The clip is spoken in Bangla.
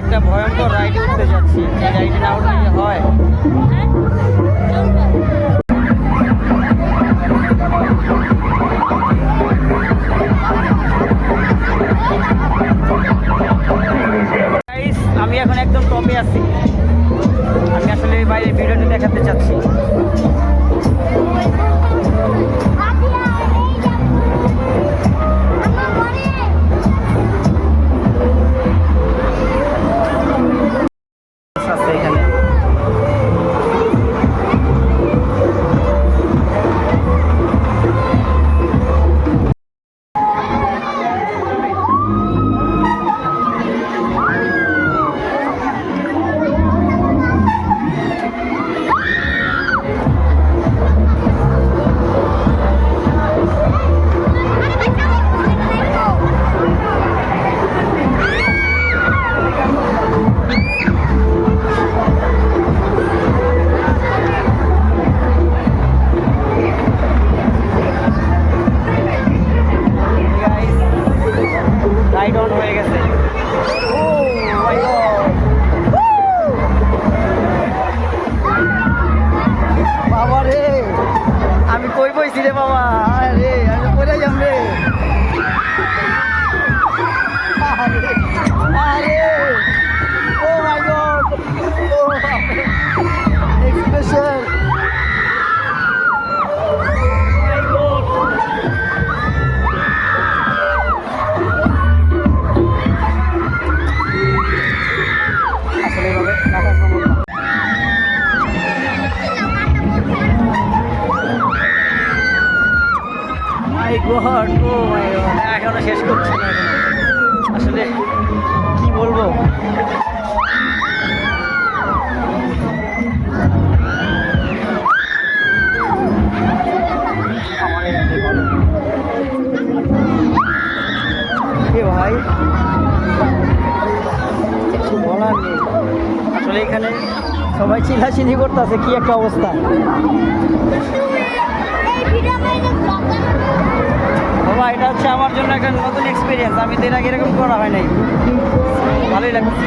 একটা ভয়ঙ্কর রাইডে উঠতে যাচ্ছি। যে রাইডে না উঠলে হয়। আমি এখন একদম টপে আছি। আমি আসলে বাইরে ভিডিওটি দেখাতে চাচ্ছি। অন হয়ে গেছে। গড বাবা রে আমি কই বইছি রে বাবা? আরে। গড ও এখনও শেষ করছি না আসলে কি বলব? ভাই, কিছু বলার আসলে এখানে সবাই চিল্লাচিল্লি করতেছে, কি একটা অবস্থা। বাবা এটা হচ্ছে আমার জন্য একটা নতুন এক্সপিরিয়েন্স আমি তো এর আগে এরকম করা হয় নাই। ভালোই লাগছে